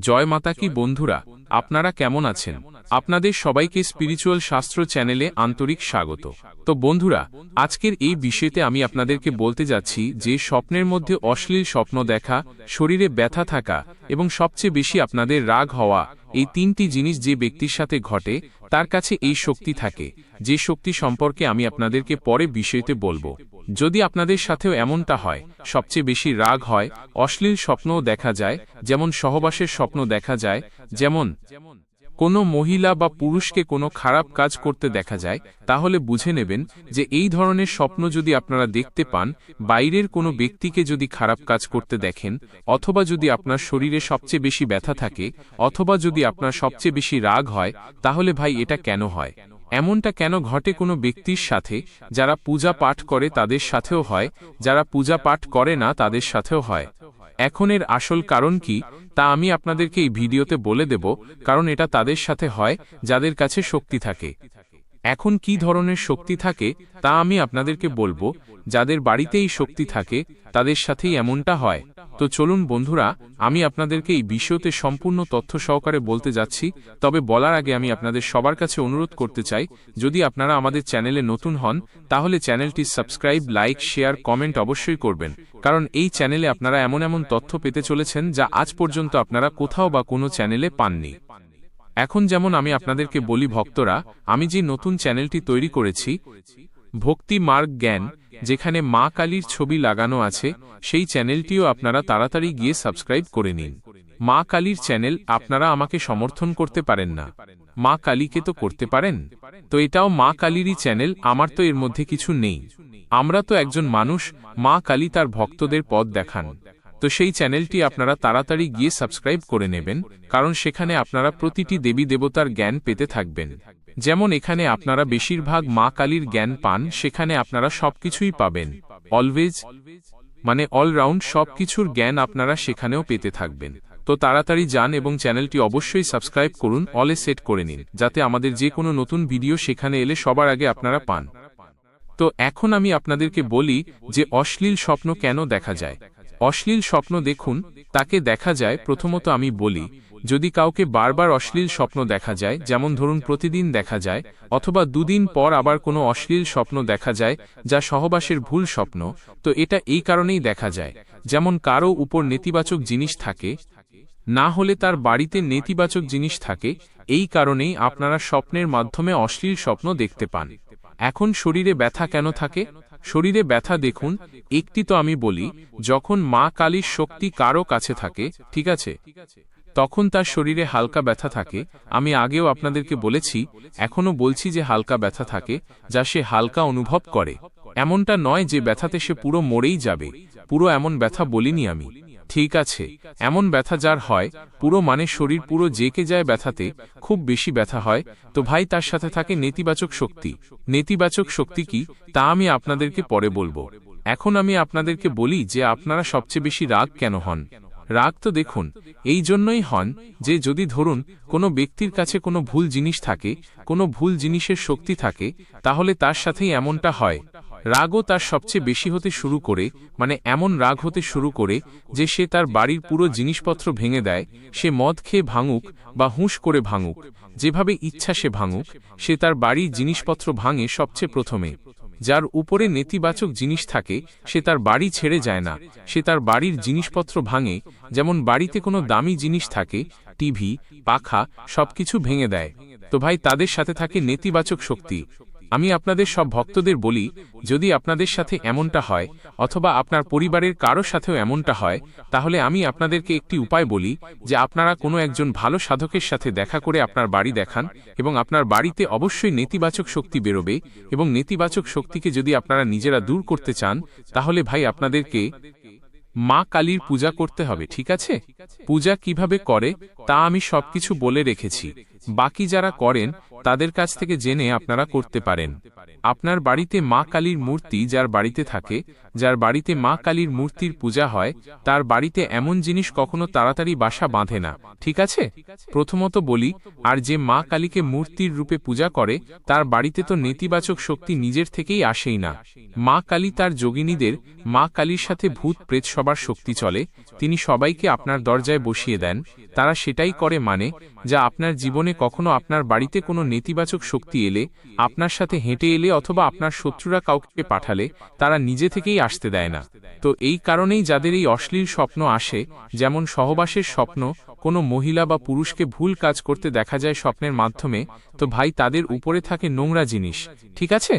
জয় মাতা কি বন্ধুরা আপনারা কেমন আছেন? আপনাদের সবাইকে স্পিরিচুয়াল শাস্ত্র চ্যানেলে আন্তরিক স্বাগত। তো বন্ধুরা আজকের এই বিষয়তে আমি আপনাদেরকে বলতে যাচ্ছি যে স্বপ্নের মধ্যে অশ্লীল স্বপ্ন দেখা শরীরে ব্যথা থাকা এবং সবচেয়ে বেশি আপনাদের রাগ হওয়া এই তিনটি জিনিস যে ব্যক্তির সাথে ঘটে তার কাছে এই শক্তি থাকে। যে শক্তি সম্পর্কে আমি আপনাদেরকে পরে বিষয়তে বলব। যদি আপনাদের সাথেও এমনটা হয়, সবচেয়ে বেশি রাগ হয়, অশ্লীল স্বপ্নও দেখা যায়, যেমন সহবাসের স্বপ্ন দেখা যায়, যেমন কোনো মহিলা বা পুরুষকে কোনো খারাপ কাজ করতে দেখা যায়, তাহলে বুঝে নেবেন যে এই ধরনের স্বপ্ন যদি আপনারা দেখতে পান, বাইরের কোনো ব্যক্তিকে যদি খারাপ কাজ করতে দেখেন, অথবা যদি আপনার শরীরে সবচেয়ে বেশি ব্যথা থাকে, অথবা যদি আপনার সবচেয়ে বেশি রাগ হয়, তাহলে ভাই এটা কেন হয়? এমনটা কেন ঘটে কোনো ব্যক্তির সাথে, যারা পূজা পাঠ করে তাদের সাথেও হয়, যারা পূজা পাঠ করে না তাদের সাথেও হয়? এখন এর আসল কারণ কি, তা আমি আপনাদেরকে এই ভিডিওতে বলে দেব, কারণ এটা তাদের সাথে হয়, যাদের কাছে শক্তি থাকে। এখন কি ধরনের শক্তি থাকে, তা আমি আপনাদেরকে বলব, যাদের বাড়িতে এই শক্তি থাকে, তাদের সাথেই এমনটা হয়। তো চলুন বন্ধুরা, আমি আপনাদেরকে এই বিষয়তে সম্পূর্ণ তথ্য সহকারে বলতে যাচ্ছি, তবে বলার আগে আমি আপনাদের সবার কাছে অনুরোধ করতে চাই, যদি আপনারা আমাদের চ্যানেলে নতুন হন, তাহলে চ্যানেলটি সাবস্ক্রাইব, লাইক, শেয়ার, কমেন্ট অবশ্যই করবেন। কারণ এই চ্যানেলে আপনারা এমন এমন তথ্য পেতে চলেছেন যা আজ পর্যন্ত আপনারা কোথাও বা কোনো চ্যানেলে পাননি। এখন যেমন আমি আপনাদেরকে বলি, ভক্তরা, আমি যে নতুন চ্যানেলটি তৈরি করেছি, ভক্তি মার্গ জ্ঞান, যেখানে মা কালীর ছবি লাগানো আছে, সেই চ্যানেলটিও আপনারা তাড়াতাড়ি গিয়ে সাবস্ক্রাইব করে নিন। মা কালীর চ্যানেল আপনারা আমাকে সমর্থন করতে পারেন না। মা কালীকে তো করতে পারেন? তো এটাও মা কালীরই চ্যানেল, আমার তো এর মধ্যে কিছু নেই। আমরা তো একজন মানুষ, মা কালী তার ভক্তদের পথ দেখান। তো সেই চ্যানেলটি আপনারা তাড়াতাড়ি গিয়ে সাবস্ক্রাইব করে নেবেন, কারণ সেখানে আপনারা প্রতিটি দেবী দেবতার জ্ঞান পেতে থাকবেন। যেমন এখানে আপনারা বেশিরভাগ মা কালীর জ্ঞান পান, সেখানে আপনারা সবকিছুই পাবেন। অলওয়েজ মানে অলরাউন্ড সবকিছুর জ্ঞান আপনারা সেখানেও পেতে থাকবেন। তো তাড়াতাড়ি যান এবং চ্যানেলটি অবশ্যই সাবস্ক্রাইব করুন অলে সেট করে নিন, যাতে আমাদের যে কোনো নতুন ভিডিও সেখানে এলে সবার আগে আপনারা পান। তো এখন আমি আপনাদেরকে বলি যে অশ্লীল স্বপ্ন কেন দেখা যায়। অশ্লীল স্বপ্ন দেখুন, তাকে দেখা যায়, প্রথমত আমি বলি, যদি কাউকে বারবার অশ্লীল স্বপ্ন দেখা যায়, যেমন ধরুন প্রতিদিন দেখা যায়, অথবা দুদিন পর আবার কোনো অশ্লীল স্বপ্ন দেখা যায়, যা সহবাসের ভুল স্বপ্ন, তো এটা এই কারণেই দেখা যায়, যেমন কারও উপর নেতিবাচক জিনিস থাকে, না হলে তার বাড়িতে নেতিবাচক জিনিস থাকে, এই কারণেই আপনারা স্বপ্নের মাধ্যমে অশ্লীল স্বপ্ন দেখতে পান। এখন শরীরে ব্যথা কেন থাকে? শরীরে ব্যথা দেখুন, একটি তো আমি বলি, যখন মা কালীর শক্তি কারও কাছে থাকে, ঠিক আছে? তখন তার শরীরে হালকা ব্যথা থাকে, আমি আগেও আপনাদেরকে বলেছি, এখনও বলছি যে হালকা ব্যথা থাকে, যা সে হালকা অনুভব করে। এমনটা নয় যে ব্যথাতে সে পুরো মরেই যাবে, পুরো এমন ব্যথা বলিনি আমি। ঠিক আছে, এমন ব্যথা যার হয়, পুরো মানে শরীর পুরো জেকে যায় ব্যথাতে, খুব বেশি ব্যথা হয়, তো ভাই তার সাথে থাকে নেতিবাচক শক্তি। নেতিবাচক শক্তি কি? তা আমি আপনাদেরকে পরে বলব। এখন আমি আপনাদেরকে বলি যে আপনারা সবচেয়ে বেশি রাগ কেন হন? রাগ তো দেখুন, এই জন্যই হন যে যদি ধরুন, কোনো ব্যক্তির কাছে কোনো ভুল জিনিস থাকে, কোনো ভুল জিনিসের শক্তি থাকে, তাহলে তার সাথেই এমনটা হয়। রাগও তার সবচেয়ে বেশি হতে শুরু করে মানে এমন রাগ হতে শুরু করে যে সে তার বাড়ির পুরো জিনিসপত্র ভেঙে দেয়, সে মদ খেয়ে ভাঙুক বা হুঁশ করে ভাঙুক, যেভাবে ইচ্ছা সে ভাঙুক, সে তার বাড়ির জিনিসপত্র ভাঙে সবচেয়ে প্রথমে। যার উপরে নেতিবাচক জিনিস থাকে, সে তার বাড়ি ছেড়ে যায় না, সে তার বাড়ির জিনিসপত্র ভাঙে, যেমন বাড়িতে কোনো দামি জিনিস থাকে, টিভি, পাখা, সবকিছু ভেঙে দেয়। তো ভাই, তাদের সাথে থাকে নেতিবাচক শক্তি। আমি আপনাদের সব ভক্তদের বলি, যদি আপনাদের সাথে এমনটা হয়, অথবা আপনার পরিবারের কারও সাথেও এমনটা হয়, তাহলে আমি আপনাদেরকে একটি উপায় বলি, যে আপনারা কোনো একজন ভালো সাধকের সাথে দেখা করে আপনার বাড়ি দেখান, এবং আপনার বাড়িতে অবশ্যই নেতিবাচক শক্তি বেরোবে, এবং নেতিবাচক শক্তিকে যদি আপনারা নিজেরা দূর করতে চান, তাহলে ভাই আপনাদেরকে মা কালীর পূজা করতে হবে ঠিক আছে? পূজা কীভাবে করে তা আমি সবকিছু বলে রেখেছি। বাকি যারা করেন তাদের কাছ থেকে জেনে আপনারা করতে পারেন। আপনার বাড়িতে মা কালীর মূর্তি যার বাড়িতে থাকে, যার বাড়িতে মা কালীর মূর্তির পূজা হয়, তার বাড়িতে এমন জিনিস কখনো তাড়াতাড়ি বাসা বাঁধে না, ঠিক আছে? প্রথমত বলি, আর যে মা কালীকে মূর্তির রূপে পূজা করে, তার বাড়িতে তো নেতিবাচক শক্তি নিজের থেকেই আসেই না। মা কালী তার যোগিনীদের, মা কালীর সাথে ভূত প্রেত সবার শক্তি চলে, তিনি সবাইকে আপনার দরজায় বসিয়ে দেন, তারা সেটাই করে মানে যা আপনার জীবনে কখনো আপনার বাড়িতে কোনো নেতিবাচক শক্তি এলে, আপনার সাথে হেঁটে এলে অথবা আপনার শত্রুরা কাউকে পাঠালে, তারা নিজে থেকেই আসতে দেয় না। তো এই কারণেই যাদের এই অশ্লীল স্বপ্ন আসে, যেমন সহবাসের স্বপ্ন কোনো মহিলা বা পুরুষকে ভুল কাজ করতে দেখা যায় স্বপ্নের মাধ্যমে, তো ভাই তাদের উপরে থাকে নোংরা জিনিস, ঠিক আছে?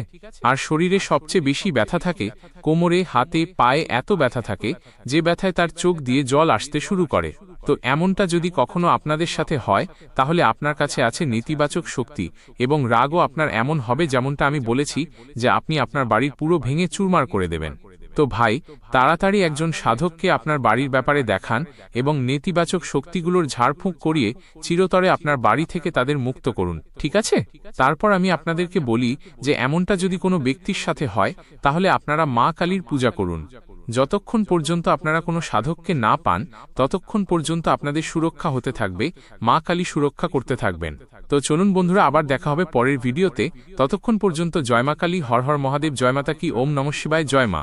আর শরীরে সবচেয়ে বেশি ব্যথা থাকে, কোমরে, হাতে, পায়ে এত ব্যথা থাকে, যে ব্যথায় তার চোখ দিয়ে জল আসতে শুরু করে। তো এমনটা যদি কখনো আপনাদের সাথে হয়, তাহলে আপনার কাছে আছে নেতিবাচক শক্তি এবং রাগও আপনার এমন হবে যেমনটা আমি বলেছি, যে আপনি আপনার বাড়ির পুরো ভেঙে চুরমার করে দেবেন। তো ভাই, তাড়াতাড়ি একজন সাধককে আপনার বাড়ির ব্যাপারে দেখান এবং নেতিবাচক শক্তিগুলোর ঝাড়ফুঁক করিয়ে চিরতরে আপনার বাড়ি থেকে তাদের মুক্ত করুন, ঠিক আছে? তারপর আমি আপনাদেরকে বলি যে এমনটা যদি কোনো ব্যক্তির সাথে হয়, তাহলে আপনারা মা কালীর পূজা করুন। যতক্ষণ পর্যন্ত আপনারা কোনো সাধককে না পান, ততক্ষণ পর্যন্ত আপনাদের সুরক্ষা হতে থাকবে, মা কালী সুরক্ষা করতে থাকবেন। তো চলুন বন্ধুরা, আবার দেখা হবে পরের ভিডিওতে। ততক্ষণ পর্যন্ত জয়মাকালী হর হর মহাদেব জয়মাতা কি, ওম নম শিবায়, জয় মা।